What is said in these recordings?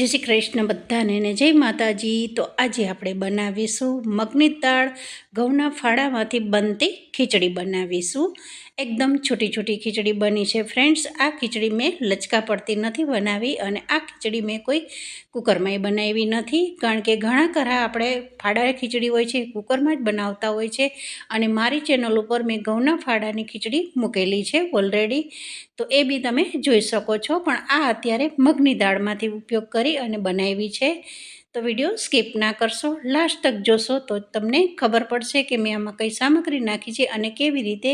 જય શ્રી કૃષ્ણ બધાને ને જય માતાજી. તો આજે આપણે બનાવીશું મગની દાળ ઘઉંના ફાળામાંથી બનતી ખીચડી બનાવીશું. એકદમ છોટી છોટી ખીચડી બની છે. ફ્રેન્ડ્સ, આ ખીચડી મેં લચકા પડતી નથી બનાવી અને આ ખીચડી મેં કોઈ કુકરમાંય બનાવી નથી. કારણ કે ઘણા ખરા આપણે ફાડા ખીચડી હોય છે કુકરમાં જ બનાવતા હોય છે અને મારી ચેનલ ઉપર મેં ઘઉંના ફાડાની ખીચડી મૂકેલી છે ઓલરેડી. તો એ બી તમે જોઈ શકો છો. પણ આ અત્યારે મગની દાળમાંથી ઉપયોગ કરી અને બનાવી છે. તો વીડિયો સ્કીપ ના કરશો. લાસ્ટ તક જોશો તો તમને ખબર પડશે કે મેં આમાં કઈ સામગ્રી નાખી છે અને કેવી રીતે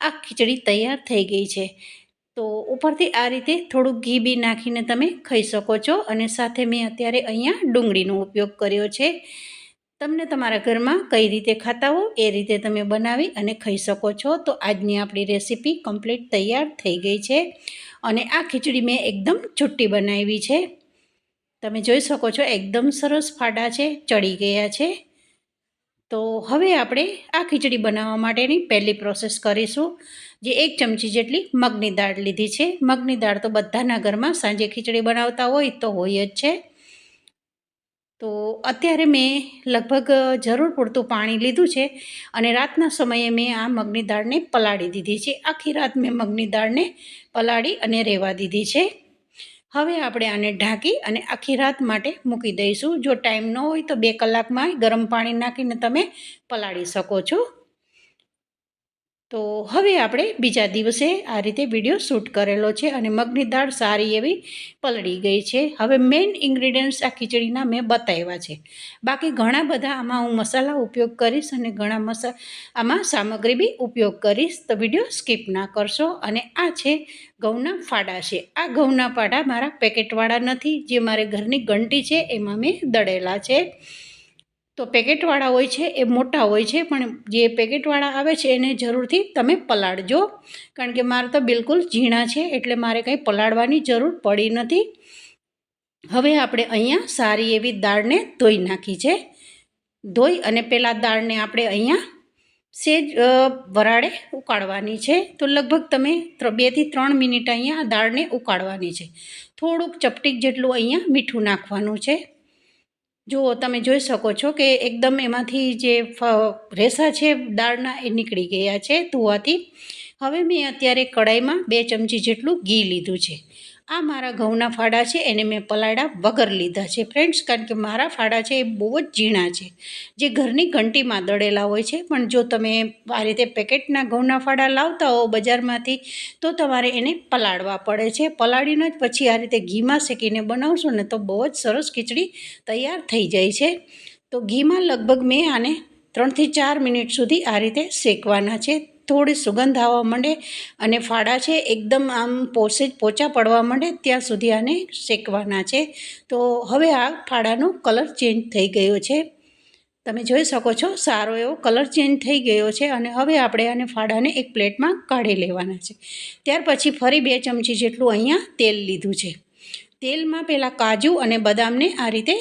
આ ખીચડી તૈયાર થઈ ગઈ છે. તો ઉપરથી આ રીતે થોડુંક ઘી બી નાખીને તમે ખાઈ શકો છો અને સાથે મેં અત્યારે અહીંયા ડુંગળીનો ઉપયોગ કર્યો છે. તમને તમારા ઘરમાં કઈ રીતે ખાતા હો, એ રીતે તમે બનાવી અને ખાઈ શકો છો. તો આજની આપણી રેસીપી કમ્પ્લીટ તૈયાર થઈ ગઈ છે અને આ ખીચડી મેં એકદમ છુટ્ટી બનાવી છે. તમે જોઈ શકો છો, એકદમ સરસ ફાડા છે, ચડી ગયા છે. તો હવે આપણે આ ખીચડી બનાવવા માટેની પહેલી પ્રોસેસ કરીશું, જે એક ચમચી જેટલી મગની દાળ લીધી છે. મગની દાળ તો બધાના ઘરમાં સાંજે ખીચડી બનાવતા હોય તો હોય જ છે. તો અત્યારે મેં લગભગ જરૂર પૂરતું પાણી લીધું છે અને રાતના સમયે મેં આ મગની દાળને પલાળી દીધી છે. આખી રાત મેં મગની દાળને પલાળી અને રહેવા દીધી છે. હવે આપણે આને ઢાંકી અને આખી રાત માટે મૂકી દઈશું. જો ટાઈમ ન હોય તો બે કલાકમાં ગરમ પાણી નાખીને તમે પલાળી શકો છો. તો હવે આપણે બીજા દિવસે આ રીતે વીડિયો શૂટ કરેલો છે અને મગની દાળ સારી એવી પલળી ગઈ છે. હવે મેઇન ઇન્ગ્રીડિયન્ટ્સ આ ખીચડીના મેં બતાવ્યા છે. બાકી ઘણા બધા આમાં હું મસાલા ઉપયોગ કરીશ અને ઘણા મસા, આમાં સામગ્રી બી ઉપયોગ કરીશ. તો વીડિયો સ્કીપ ના કરશો અને આ છે ઘઉંના ફાડા છે. આ ઘઉંના ફાડા મારા પેકેટવાળા નથી, જે મારે ઘરની ઘંટી છે એમાં મેં દળેલા છે. તો પેકેટવાળા હોય છે એ મોટા હોય છે, પણ જે પેકેટવાળા આવે છે એને જરૂરથી તમે પલાળજો. કારણ કે મારે તો બિલકુલ ઝીણા છે, એટલે મારે કંઈ પલાળવાની જરૂર પડી નથી. હવે આપણે અહીંયા સારી એવી દાળને ધોઈ નાખી છે. ધોઈ અને પહેલાં દાળને આપણે અહીંયા સેજ વરાળે ઉકાળવાની છે. તો લગભગ તમે બેથી ત્રણ મિનિટ અહીંયા દાળને ઉકાળવાની છે. થોડુંક ચપટીક જેટલું અહીંયા મીઠું નાખવાનું છે. જો તમે જોઈ શકો છો કે એકદમ એમાંથી જે રેસા છે, દાળના એ નીકળી ગયા છે, ધોવાથી. હવે મેં અત્યારે કડાઈમાં બે ચમચી જેટલું ઘી લીધું છે. આ મારા ઘઉંના ફાડા છે, એને મેં પલાળ્યા વગર લીધા છે. ફ્રેન્ડ્સ કારણ કે મારા ફાડા છે એ બહુ જ ઝીણા છે. જે ઘરની ઘંટીમાં દળેલા હોય છે, પણ જો તમે આ રીતે પેકેટના ઘઉંના ફાડા લાવતા હો બજારમાંથી, તો તમારે એને પલાળવા પડે છે. પલાળીને જ પછી આ રીતે ઘીમાં શેકીને બનાવશો ને તો બહુ જ સરસ ખીચડી તૈયાર થઈ જાય છે. તો ઘીમાં લગભગ મેં આને ત્રણથી ચાર મિનિટ સુધી આ રીતે શેકવાના છે. થોડી સુગંધ આવવા માંડે અને ફાડા છે એકદમ આમ પોસે પોચા પડવા માંડે ત્યાં સુધી આને શેકવાના છે. તો હવે આ ફાડાનો કલર ચેન્જ થઈ ગયો છે. તમે જોઈ શકો છો સારો એવો કલર ચેન્જ થઈ ગયો છે અને હવે આપણે આને ફાડાને એક પ્લેટમાં કાઢી લેવાના છે. ત્યાર પછી ફરી બે ચમચી જેટલું અહીંયા તેલ લીધું છે. તેલમાં પહેલાં કાજુ અને બદામને આ રીતે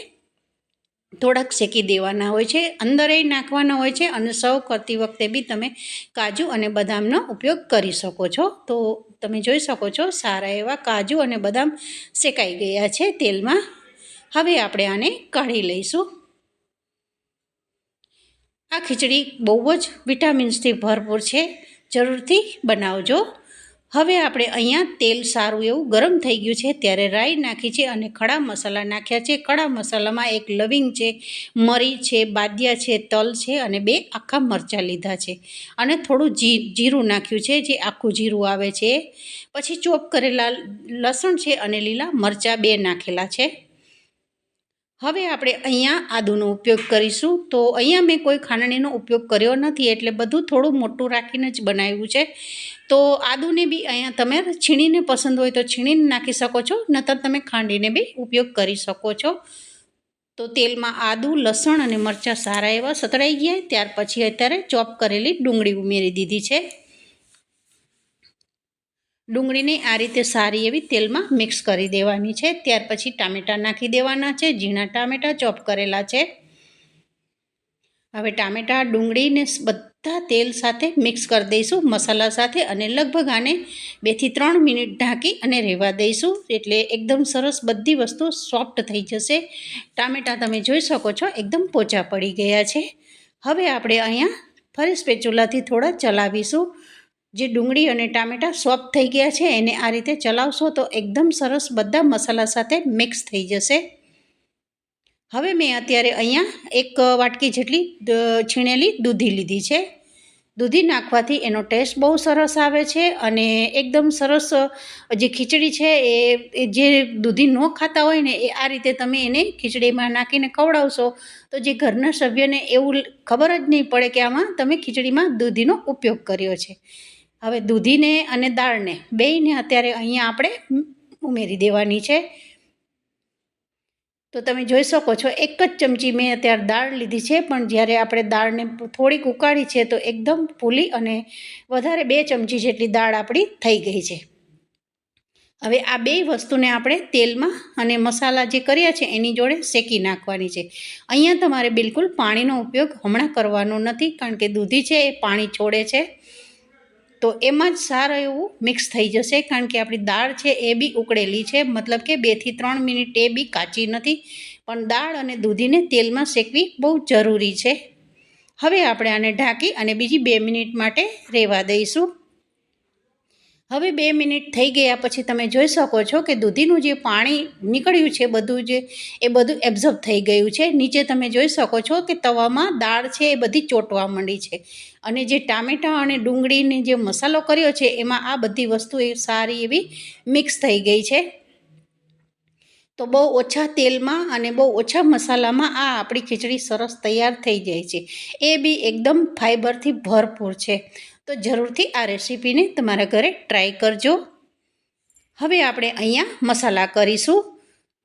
થોડાક શેકી દેવાના હોય છે અંદરે નાખવાના હોય છે અને સર્વ કરતી વખતે બી તમે કાજુ અને બદામનો ઉપયોગ કરી શકો છો. તો તમે જોઈ શકો છો, સારા એવા કાજુ અને બદામ શેકાઈ ગયા છે તેલમાં. હવે આપણે આને કાઢી લઈશું. આ ખીચડી બહુ જ વિટામિન્સથી ભરપૂર છે. જરૂરથી બનાવજો. હવે આપણે અહીંયા તેલ સારું એવું ગરમ થઈ ગયું છે, ત્યારે રાઈ નાખી છે અને ખડા મસાલા નાખ્યા છે. ખડા મસાલામાં એક લવિંગ છે, મરી છે, બાદિયા છે, તલ છે અને બે આખા મરચાં લીધા છે. અને થોડું જી, જીરું નાખ્યું છે, જે આખું જીરું આવે છે. પછી ચોપ કરેલા લસણ છે અને લીલા મરચાં બે નાખેલા છે. હવે આપણે અહીંયા આદુનો ઉપયોગ કરીશું. તો અહીંયા મેં કોઈ ખાંડણીનો ઉપયોગ કર્યો નથી, એટલે બધું થોડું મોટું રાખીને જ બનાવ્યું છે. તો આદુને બી અહીંયા તમે છીણીને પસંદ હોય તો છીણીને નાખી શકો છો, નતર તમે ખાંડીને બી ઉપયોગ કરી શકો છો. તો તેલમાં આદુ, લસણ અને મરચાં સારા એવા સતળાઈ ગયા, ત્યાર પછી અત્યારે ચોપ કરેલી ડુંગળી ઉમેરી દીધી છે. ડુંગળીને આ રીતે સારી એવી તેલમાં મિક્સ કરી દેવાની છે, ત્યાર પછી ટામેટાં નાખી દેવાના છે, ઝીણા ટામેટાં ચોપ કરેલા છે. હવે ટામેટાં ડુંગળીને બધા તેલ સાથે મિક્સ કરી દઈશું. મસાલા સાથે અને લગભગ આને બેથી ત્રણ મિનિટ ઢાંકી અને રહેવા દઈશું. એટલે એકદમ સરસ બધી વસ્તુ સોફ્ટ થઈ જશે. ટામેટાં તમે જોઈ શકો છો, એકદમ પોચા પડી ગયા છે. હવે આપણે અહીંયા ફરી સ્પેચુલાથી થોડા ચલાવીશું. જે ડુંગળી અને ટામેટાં સોફ્ટ થઈ ગયા છે, એને આ રીતે ચલાવશો તો એકદમ સરસ બધા મસાલા સાથે મિક્સ થઈ જશે. હવે મેં અત્યારે અહીંયા એક વાટકી જેટલી છીણેલી દૂધી લીધી છે. દૂધી નાખવાથી એનો ટેસ્ટ બહુ સરસ આવે છે અને એકદમ સરસ, જે ખીચડી છે એ જે દૂધી ન ખાતા હોય ને એ આ રીતે તમે એને ખીચડીમાં નાખીને ખવડાવશો તો જે ઘરના સભ્યને એવું ખબર જ નહીં પડે કે આમાં તમે ખીચડીમાં દૂધીનો ઉપયોગ કર્યો છે. હવે દૂધીને અને દાળને બેયને અત્યારે અહીંયા આપણે ઉમેરી દેવાની છે. તો તમે જોઈ શકો છો, એક જ ચમચી મેં અત્યારે દાળ લીધી છે, પણ જ્યારે આપણે દાળને થોડીક ઉકાળી છે, તો એકદમ ફૂલી અને વધારે બે ચમચી જેટલી દાળ આપણી થઈ ગઈ છે. હવે આ બે વસ્તુને આપણે તેલમાં અને મસાલા જે કર્યા છે, એની જોડે શેકી નાખવાની છે. અહીંયા તમારે બિલકુલ પાણીનો ઉપયોગ હમણાં કરવાનો નથી, કારણ કે દૂધી છે, એ પાણી છોડે છે. તો એમાં જ સારું એવું મિક્સ થઈ જશે કારણ કે આપણી દાળ છે એ બી ઉકળેલી છે. મતલબ કે બેથી ત્રણ મિનિટ એ બી કાચી નથી. પણ દાળ અને દૂધીને તેલમાં શેકવી બહુ જરૂરી છે. હવે આપણે આને ઢાંકી અને બીજી બે મિનિટ માટે રહેવા દઈશું. હવે બે મિનિટ થઈ ગયા પછી તમે જોઈ શકો છો કે દૂધીનું જે પાણી નીકળ્યું છે, બધું જે એ બધું એબ્ઝર્બ થઈ ગયું છે. નીચે તમે જોઈ શકો છો કે તવામાં દાળ છે એ બધી ચોંટવા માંડી છે. અને જે ટામેટાં અને ડુંગળીને જે મસાલો કર્યો છે, એમાં આ બધી વસ્તુ એ સારી એવી મિક્સ થઈ ગઈ છે. તો બહુ ઓછા તેલમાં અને બહુ ઓછા મસાલામાં આ આપણી ખીચડી સરસ તૈયાર થઈ જાય છે. એ બી એકદમ ફાઈબરથી ભરપૂર છે. તો જરૂરથી આ રેસીપીને તમારા ઘરે ટ્રાય કરજો. હવે આપણે અહીંયા મસાલા કરીશું.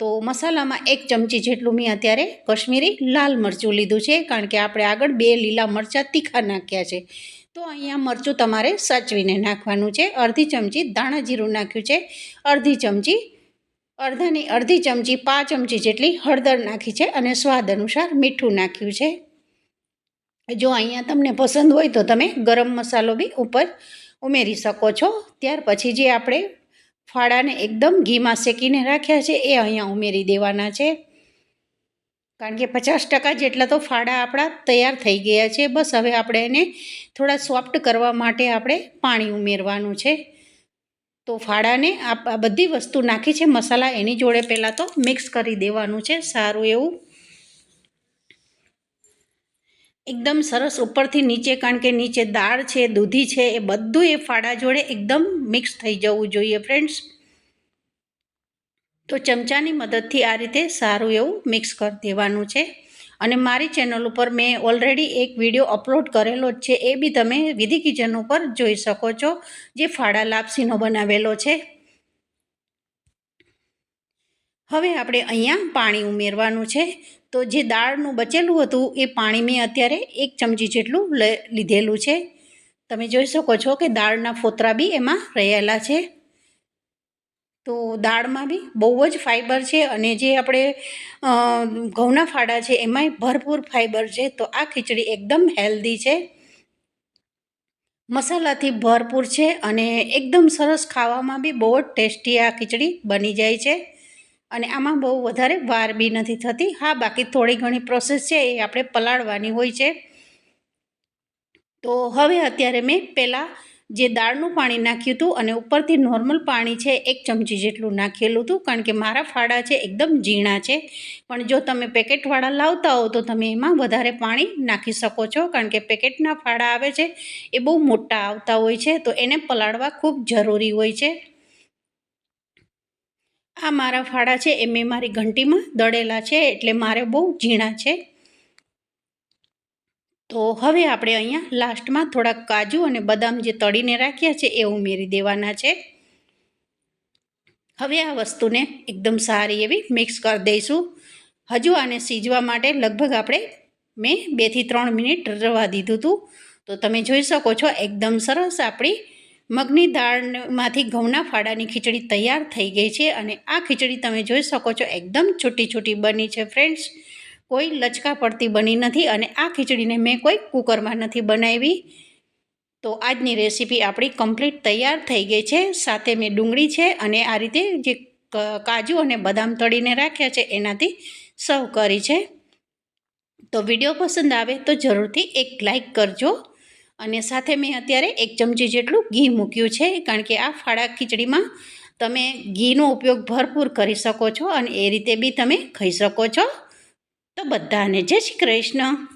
તો મસાલામાં એક ચમચી જેટલું મેં અત્યારે કશ્મીરી લાલ મરચું લીધું છે, કારણ કે આપણે આગળ બે લીલા મરચાં તીખા નાખ્યા છે. તો અહીંયા મરચું તમારે સાચવીને નાખવાનું છે. અડધી ચમચી દાણા જીરું નાખ્યું છે. અડધી ચમચી, અડધાની અડધી ચમચી પાંચ ચમચી જેટલી હળદર નાખી છે અને સ્વાદ અનુસાર મીઠું નાખ્યું છે. જો અહીંયા તમને પસંદ હોય તો તમે ગરમ મસાલો બી ઉપર ઉમેરી શકો છો. ત્યાર પછી જે આપણે ફાળાને એકદમ ઘીમાં શેકીને રાખ્યા છે, એ અહીંયા ઉમેરી દેવાના છે. કારણ કે પચાસ ટકા જેટલા તો ફાળા આપણા તૈયાર થઈ ગયા છે. બસ હવે આપણે એને થોડા સોફ્ટ કરવા માટે આપણે પાણી ઉમેરવાનું છે. તો ફાળાને આ બધી વસ્તુ નાખી છે. મસાલા એની જોડે પહેલાં તો મિક્સ કરી દેવાનું છે. સારું એવું એકદમ સરસ ઉપરથી નીચે, કારણ કે નીચે દાળ છે, દૂધી છે, એ બધું એ ફાડા જોડે એકદમ મિક્સ થઈ જવું જોઈએ ફ્રેન્ડ્સ તો ચમચાની મદદથી આ રીતે સારું એવું મિક્સ કરી દેવાનું છે. અને મારી ચેનલ ઉપર મેં ઓલરેડી એક વીડિયો અપલોડ કરેલો જ છે, એ બી તમે વિધિ કિચન ઉપર જોઈ શકો છો, જે ફાડા લાપસીનો બનાવેલો છે. હવે આપણે અહીંયા પાણી ઉમેરવાનું છે. તો જે દાળનું બચેલું હતું એ પાણી મેં અત્યારે એક ચમચી જેટલું લીધેલું છે. તમે જોઈ શકો છો કે દાળના ફોતરા બી એમાં રહેલા છે. તો દાળમાં બી બહુ જ ફાઇબર છે અને જે આપણે ઘઉંના ફાડા છે એમાંય ભરપૂર ફાઇબર છે. તો આ ખીચડી એકદમ હેલ્ધી છે. મસાલાથી ભરપૂર છે અને એકદમ સરસ ખાવામાં બી બહુ જ ટેસ્ટી આ ખીચડી બની જાય છે. અને આમાં બહુ વધારે વાર બી નથી થતી. હા, બાકી થોડી ઘણી પ્રોસેસ છે એ આપણે પલાળવાની હોય છે. તો હવે અત્યારે મેં પહેલાં જે દાળનું પાણી નાખ્યું હતું અને ઉપરથી નોર્મલ પાણી છે એક ચમચી જેટલું નાખેલું હતું, કારણ કે મારા ફાડા છે એકદમ ઝીણા છે. પણ જો તમે પેકેટવાળા લાવતા હો તો તમે એમાં વધારે પાણી નાખી શકો છો, કારણ કે પેકેટના ફાડા આવે છે એ બહુ મોટા આવતા હોય છે, તો એને પલાળવા ખૂબ જરૂરી હોય છે. આ મારા ફાળા છે, એ મેં મારી ઘંટીમાં દળેલા છે, એટલે મારે બહુ ઝીણા છે. તો હવે આપણે અહીંયા લાસ્ટમાં થોડાક કાજુ અને બદામ જે તળીને રાખ્યા છે, એ ઉમેરી દેવાના છે. હવે આ વસ્તુને એકદમ સારી એવી મિક્સ કરી દઈશું. હજુ આને સીજવા માટે લગભગ આપણે મેં બેથી ત્રણ મિનિટ રવા દીધું હતું તો તમે જોઈ શકો છો, એકદમ સરસ આપણી મગની દાળમાંથી ઘઉંના ફાડાની ખીચડી તૈયાર થઈ ગઈ છે અને આ ખીચડી તમે જોઈ શકો છો એકદમ છૂટી છૂટી બની છે ફ્રેન્ડ્સ. કોઈ લચકા પડતી બની નથી અને આ ખીચડીને મેં કોઈ કુકરમાં નથી બનાવી. તો આજની રેસીપી આપણી કમ્પ્લીટ તૈયાર થઈ ગઈ છે. સાથે મેં ડુંગળી છે અને આ રીતે જે કાજુ અને બદામ તળીને રાખ્યા છે એનાથી સર્વ કરી છે. તો વીડિયો પસંદ આવે તો જરૂરથી એક લાઈક કરજો. અને સાથે મેં અત્યારે એક ચમચી જેટલું ઘી મૂક્યું છે, કારણ કે આ ફાળા ખીચડીમાં તમે ઘીનો ઉપયોગ ભરપૂર કરી શકો છો અને એ રીતે બી તમે ખાઈ શકો છો. તો બધાને જય શ્રી કૃષ્ણ.